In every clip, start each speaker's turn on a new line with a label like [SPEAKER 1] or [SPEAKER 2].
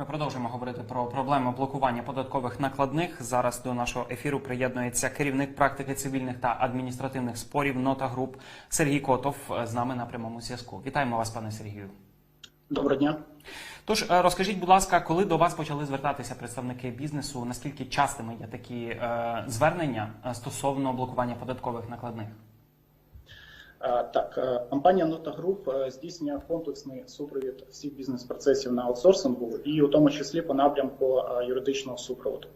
[SPEAKER 1] Ми продовжуємо говорити про проблему блокування податкових накладних. Зараз до нашого ефіру приєднується керівник практики цивільних та адміністративних спорів Нота Груп Сергій Котов з нами на прямому зв'язку. Вітаємо вас, пане Сергію.
[SPEAKER 2] Доброго дня.
[SPEAKER 1] Тож е, розкажіть, будь ласка, коли до вас почали звертатися представники бізнесу? Наскільки частими є такі е, звернення е, стосовно блокування податкових накладних?
[SPEAKER 2] Так, е, компанія Нота Груп е, здійснює комплексний супровід всіх бізнес-процесів на аутсорсингу і у тому числі по напрямку е, юридичного супроводу.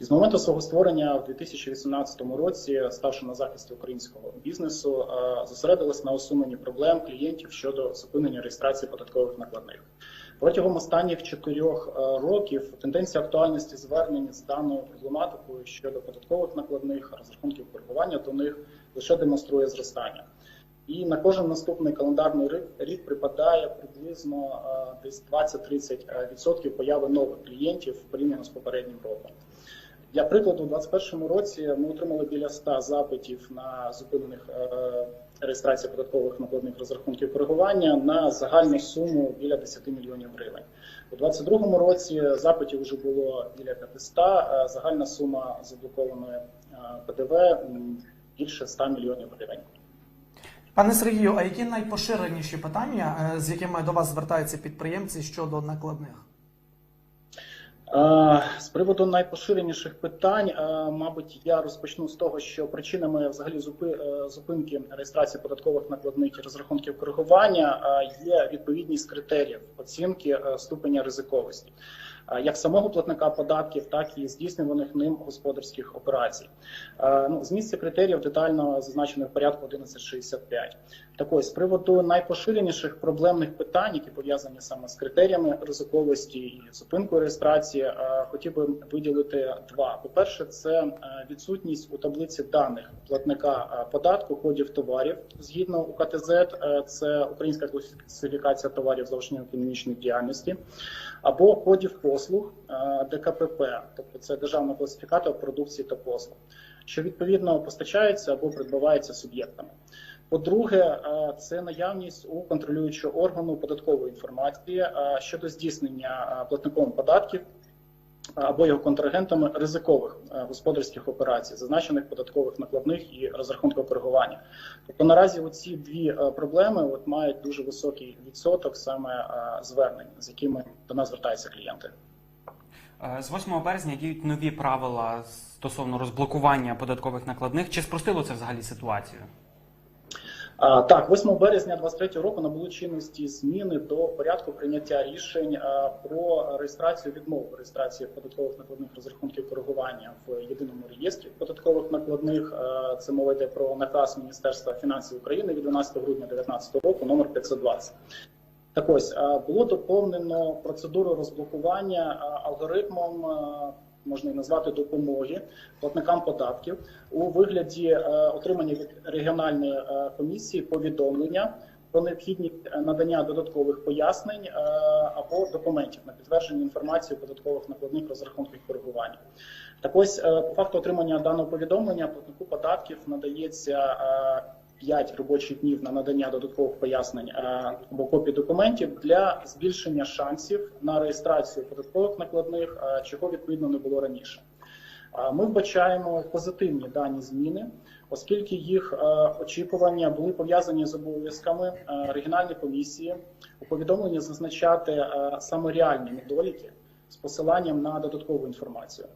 [SPEAKER 2] І з моменту свого створення в 2018 році, ставши на захисті українського бізнесу, зосередилась на усуненні проблем клієнтів щодо зупинення реєстрації податкових накладних. Протягом останніх чотирьох років тенденція актуальності звернень з даною проблематикою щодо податкових накладних, розрахунків коригування до них лише демонструє зростання. І на кожен наступний календарний рік, рік припадає приблизно е, десь 20-30% появи нових клієнтів порівняно з попереднім роком. Для прикладу, у 2021 році ми отримали біля 100 запитів на зупинених е, реєстрації податкових накладних розрахунків коригування на загальну суму біля 10 мільйонів гривень. У 2022 році запитів вже було біля 500, е, загальна сума заблокованої е, ПДВ більше 100 мільйонів гривень.
[SPEAKER 3] Пане Сергію, а які найпоширеніші питання, е, з якими до вас звертаються підприємці щодо накладних?
[SPEAKER 2] Е, З приводу найпоширеніших питань, е, мабуть, я розпочну з того, що причинами взагалі зупинки реєстрації податкових накладних і розрахунків коригування є відповідність критеріїв оцінки ступеня ризиковості. Е, Як самого платника податків, так і здійснюваних ним господарських операцій. Е, Ну, зміст цих критеріїв детально зазначено в порядку 1165. Так ось, з приводу найпоширеніших проблемних питань, які пов'язані саме з критеріями ризиковості і зупинкою реєстрації, е, хотів би виділити два. По-перше, це е, відсутність у таблиці даних платника податку кодів товарів згідно УКТЗ, це українська класифікація товарів злочинів економічної діяльності, або кодів послуг е, ДКПП, тобто це державний класифікатор продукції та послуг, що відповідно постачається або придбавається суб'єктами. По-друге, е, це наявність у контролюючого органу податкової інформації е, щодо здійснення платником податків або його контрагентами ризикових е, господарських операцій, зазначених податкових накладних і розрахунків коригування. Тобто наразі ці дві е, проблеми от мають дуже високий відсоток саме е, звернень, з якими до нас звертаються клієнти.
[SPEAKER 1] З 8 березня діють нові правила стосовно розблокування податкових накладних. Чи спростило це взагалі ситуацію?
[SPEAKER 2] Так, 8 березня 2023 року набули чинності зміни до порядку прийняття рішень про реєстрацію відмову реєстрації податкових накладних розрахунків коригування в єдиному реєстрі податкових накладних. Це мова йде про наказ Міністерства фінансів України від 12 грудня 2019 року, номер 520. Так ось було доповнено процедуру розблокування алгоритмом. Можна і назвати допомоги платникам податків у вигляді е, отримання від регіональної е, комісії повідомлення про необхідність е, надання додаткових пояснень або документів на підтвердження інформації податкових накладних розрахунків коригування. Так ось по факту отримання даного повідомлення платнику податків надається. Е, 5 робочих днів на надання додаткових пояснень е, або копій документів для збільшення шансів на реєстрацію податкових накладних, е, чого відповідно не було раніше. Ми вбачаємо позитивні дані зміни, оскільки їх е, очікування були пов'язані з обов'язками е, регіональної комісії у повідомленні зазначати е, саме реальні недоліки з посиланням на додаткову інформацію,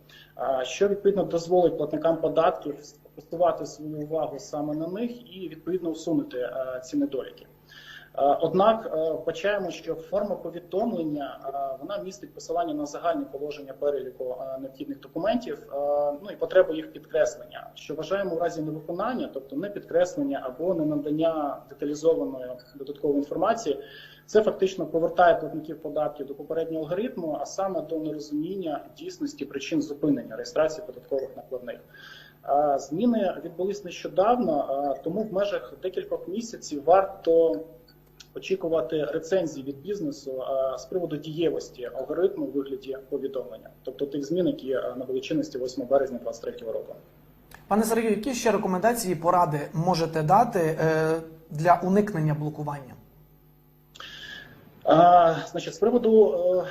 [SPEAKER 2] що відповідно дозволить платникам податків фокусувати свою увагу саме на них і відповідно усунути е, ці недоліки. Е, Однак е, вбачаємо, що форма повідомлення е, вона містить посилання на загальне положення переліку необхідних документів, ну і потребу їх підкреслення, що вважаємо у разі невиконання, тобто не підкреслення або не надання деталізованої додаткової інформації, це фактично повертає платників податків до попереднього алгоритму, а саме до нерозуміння дійсності причин зупинення реєстрації податкових накладних. Зміни відбулись нещодавно, тому в межах декількох місяців варто очікувати рецензії від бізнесу з приводу дієвості алгоритму у вигляді повідомлення, тобто тих змін, які а, набули чинності 8 березня 2023 року.
[SPEAKER 3] Пане Сергію, які ще рекомендації поради можете дати е, для уникнення блокування?
[SPEAKER 2] А, значить, з приводу е,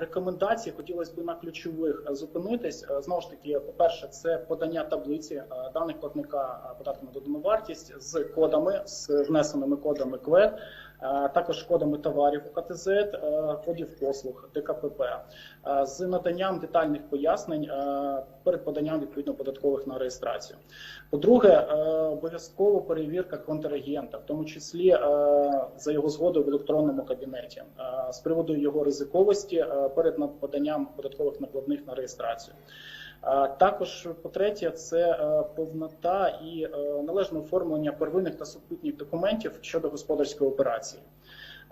[SPEAKER 2] рекомендацій хотілося б на ключових е, зупинитись. Е, Знову ж таки, по-перше, це подання таблиці е, даних платника е, податку на додану вартість з кодами, з внесеними кодами КВЕД, е, також кодами товарів УКТЗ, е, кодів послуг ДКПП, е, з наданням детальних пояснень е, перед поданням відповідно податкових на реєстрацію. По-друге, е, обов'язково перевірка контрагента, в тому числі е, за його згодою в електронному кабінеті, е, з приводу його ризиковості е, перед поданням податкових накладних на реєстрацію. Також, по-третє, це е, повнота і е, належне оформлення первинних та супутніх документів щодо господарської операції.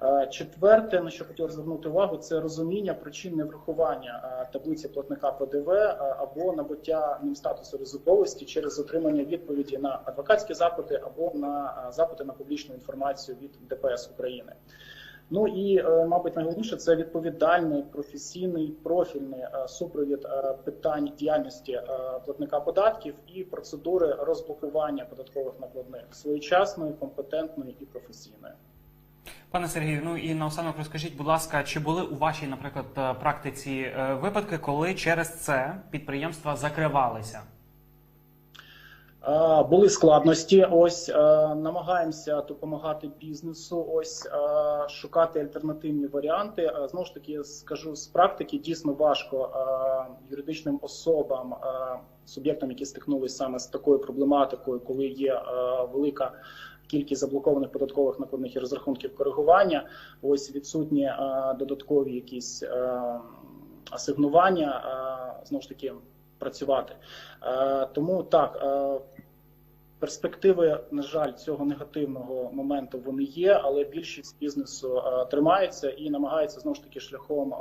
[SPEAKER 2] Е, Четверте, на що хотів звернути увагу, це розуміння причин неврахування таблиці платника ПДВ або набуття ним статусу ризиковості через отримання відповіді на адвокатські запити або на запити на публічну інформацію від ДПС України. Ну і, е, мабуть, найголовніше це відповідальний професійний профільний е, супровід е, питань діяльності платника податків і процедури розблокування податкових накладних своєчасної, компетентної і професійної.
[SPEAKER 1] Пане Сергію, ну і наостанок розкажіть, будь ласка, чи були у вашій, наприклад, практиці випадки, коли через це підприємства закривалися?
[SPEAKER 2] Були складності. Ось е, намагаємося допомагати бізнесу. Ось е, шукати альтернативні варіанти. Е, Знову ж таки, скажу з практики, дійсно важко юридичним особам, суб'єктам, які стикнулися саме з такою проблематикою, коли є велика. Кількість заблокованих податкових накладних і розрахунків коригування, ось відсутні е, додаткові якісь е, асигнування, е, знову ж таки працювати. Е, Тому так, е, перспективи, на жаль, цього негативного моменту вони є, але більшість бізнесу е, тримається і намагається знову ж таки шляхом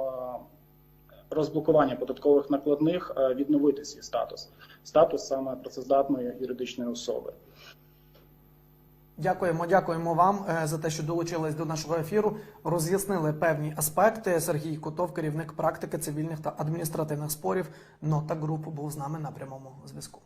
[SPEAKER 2] розблокування податкових накладних відновити свій статус, статус саме працездатної юридичної особи.
[SPEAKER 3] Дякуємо, дякуємо вам е, за те, що долучились до нашого ефіру. Роз'яснили певні аспекти. Сергій Котов, керівник практики цивільних та адміністративних спорів. Нота Груп був з нами на прямому зв'язку.